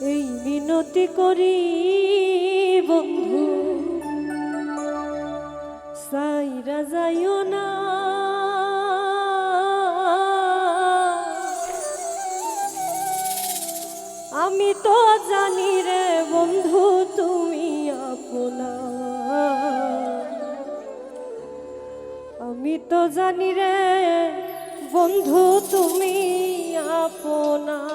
এই মিনতি করি বন্ধু। সাইরা যাইও না। আমি তো জানি রে বন্ধু, তুমি আপনা। আমি তো জানি রে বন্ধু, তুমি আপনা।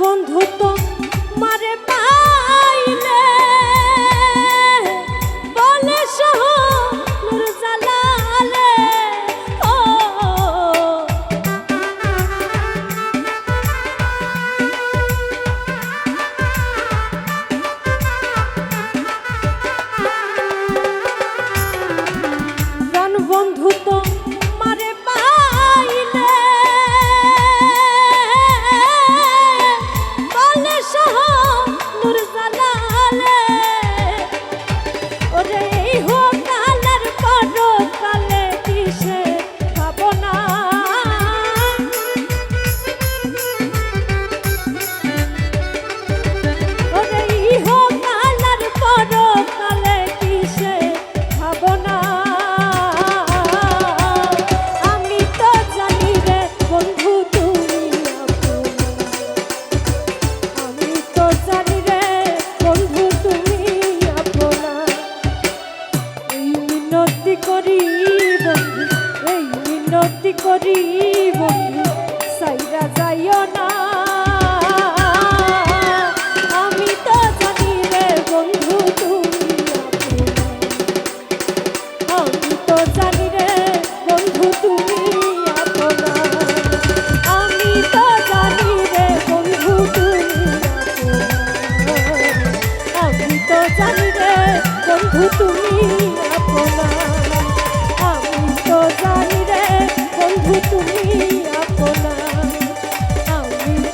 বন্ধু তো মারে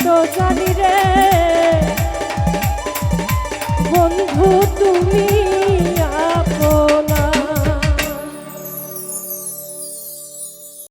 তো জানি রে। বন্ধু তুমি